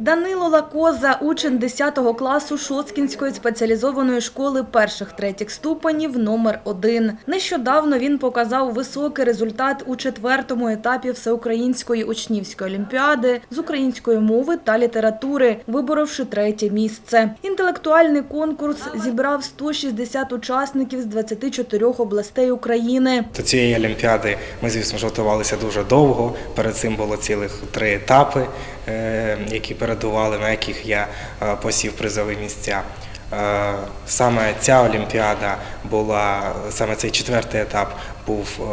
Данило Лакоза, учень 10 класу Шоцкінської спеціалізованої школи перших-третіх ступенів номер 1 Нещодавно він показав високий результат у четвертому етапі Всеукраїнської учнівської олімпіади з української мови та літератури, виборовши третє місце. Інтелектуальний конкурс зібрав 160 учасників з 24 областей України. До цієї олімпіади ми, звісно ж, готувалися дуже довго. Перед цим було цілих три етапи, які передували, на яких я е, посів призові місця. Е, Саме ця олімпіада була, саме цей четвертий етап був е,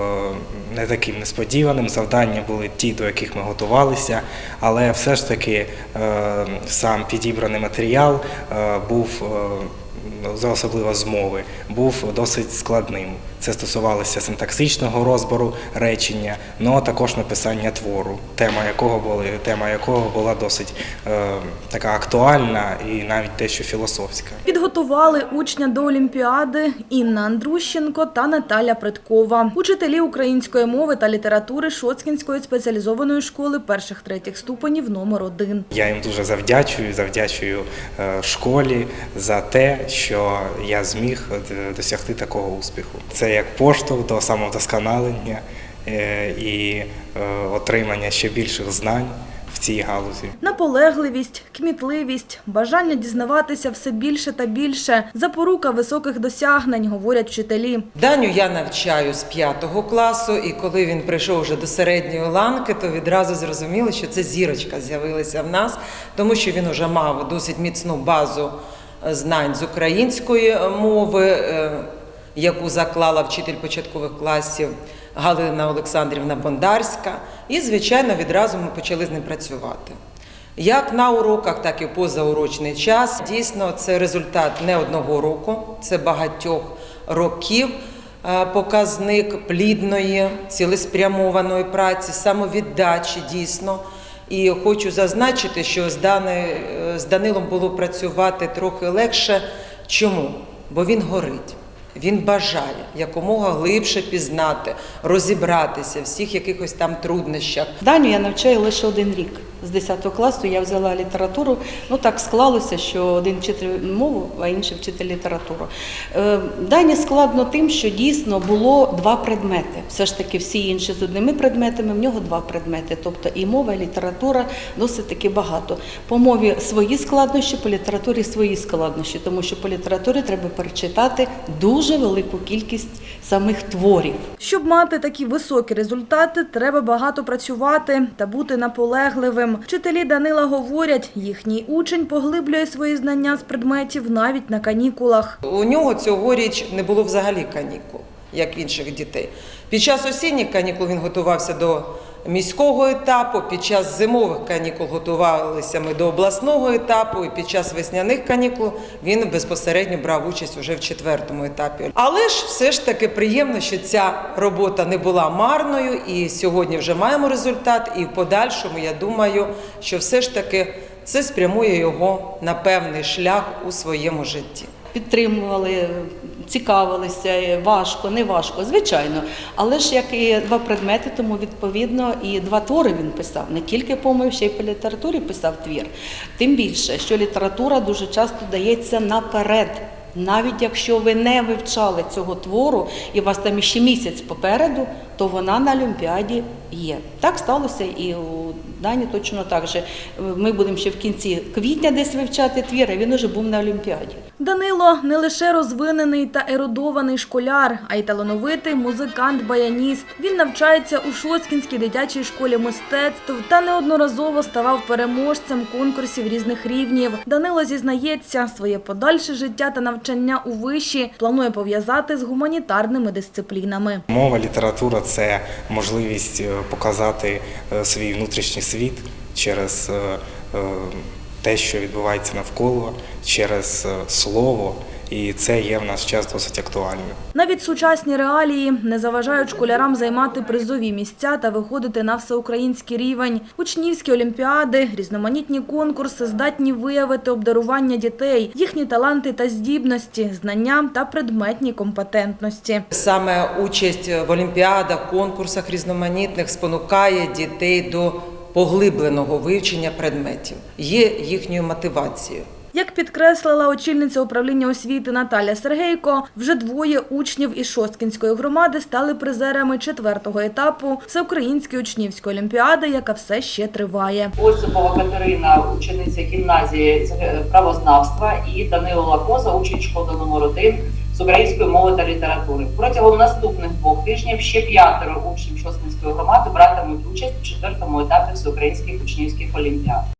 не таким несподіваним. Завдання були ті, до яких ми готувалися, але все ж таки е, сам підібраний матеріал е, був. е, за особливо з мови, був досить складним. Це стосувалося синтаксичного розбору речення, ну а також написання твору, тема якого були, тема якого була досить е, така актуальна і навіть дещо філософська. Підготували учня до Олімпіади Інна Андрущенко та Наталя Предкова, учителі української мови та літератури Шоцкінської спеціалізованої школи перших-третіх ступенів номер 1 Я їм дуже завдячую, завдячую е, школі за те, що я зміг е, досягти такого успіху. Це як поштовх до самовдосконалення е, і е, отримання ще більших знань в цій галузі. Наполегливість, кмітливість, бажання дізнаватися все більше та більше, запорука високих досягнень, говорять вчителі. Даню я навчаю з п'ятого класу, і коли він прийшов вже до середньої ланки, то відразу зрозуміло, що це зірочка з'явилася в нас, тому що він вже мав досить міцну базу е, знань з української мови, яку заклала вчитель початкових класів Галина Олександрівна Бондарська. І, звичайно, відразу ми почали з ним працювати. Як на уроках, так і позаурочний час. Дійсно, це результат не одного року, це багатьох років. е, Показник плідної, цілеспрямованої праці, самовіддачі дійсно. І хочу зазначити, що з, Дани, е, з Данилом було працювати трохи легше. Чому? Бо він горить. Він бажає якомога глибше пізнати, розібратися всіх якихось там труднощах. Даню я навчаю лише один рік. З 10 класу я взяла літературу. Ну так склалося, що один вчитель мову, а інший вчитель літературу. Е, Дані складно тим, що дійсно було два предмети. Все ж таки, всі інші з одними предметами, в нього два предмети. Тобто і мова, і література досить таки багато. По мові свої складнощі, по літературі свої складнощі, тому що по літературі треба перечитати дуже велику кількість самих творів. Щоб мати такі високі результати, треба багато працювати та бути наполегливим. Вчителі Данила говорять, їхній учень поглиблює свої знання з предметів навіть на канікулах. У нього цьогоріч не було взагалі канікул, як в інших дітей. Під час осінніх канікул він готувався до міського етапу, під час зимових канікул готувалися ми до обласного етапу, і під час весняних канікул він безпосередньо брав участь уже в четвертому етапі. Але ж все ж таки приємно, що ця робота не була марною, і сьогодні вже маємо результат. І в подальшому я думаю, що все ж таки це спрямує його на певний шлях у своєму житті. підтримували, цікавилися, е, важко, не важко, звичайно. Але ж як і два предмети, тому відповідно і два твори він писав. Не тільки по мові, ще й по літературі писав твір. Тим більше, що література дуже часто дається наперед. Навіть якщо ви не вивчали цього твору і вас там ще місяць попереду, то вона на Олімпіаді є. Так сталося і у Дані точно так же. Ми будемо ще в кінці квітня десь вивчати твір, а він уже був на Олімпіаді. Данило не лише розвинений та ерудований школяр, а й талановитий музикант-баяніст. Він навчається у Шоцкінській дитячій школі мистецтв та неодноразово ставав переможцем конкурсів різних рівнів. Данило зізнається, своє подальше життя та навчання у виші планує пов'язати з гуманітарними дисциплінами. Мова, література це можливість е, показати е, свій внутрішній світ через е, е, те, що відбувається навколо, через е, слово, і це є в наш час досить актуальним. Навіть сучасні реалії не заважають школярам займати призові місця та виходити на всеукраїнський рівень. Учнівські олімпіади, різноманітні конкурси здатні виявити обдарування дітей, їхні таланти та здібності, знання та предметні компетентності. Саме участь в олімпіадах, конкурсах різноманітних спонукає дітей до поглибленого вивчення предметів, є їхньою мотивацією. Як підкреслила очільниця управління освіти Наталя Сергейко, вже двоє учнів із Шосткінської громади стали призерами четвертого етапу Всеукраїнської учнівської олімпіади, яка все ще триває. Осипова Катерина, учениця гімназії з е, правознавства, і Данило Лакоза, учень школи номер 1 з української мови та літератури. Протягом наступних двох тижнів ще п'ятеро учнів Шосткинської громади братимуть участь у четвертому етапі всеукраїнських учнівських олімпіад.